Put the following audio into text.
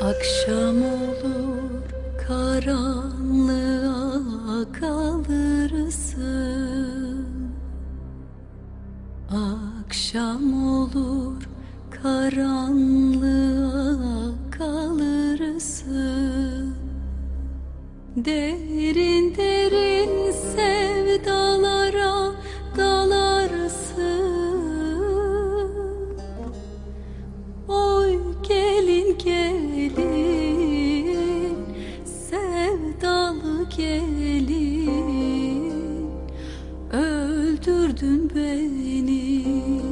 Akşam olur karanlığa kalırsın Akşam olur karanlığa kalırsın Derin derin sevdalara gelin sevdalı gelin. Öldürdün beni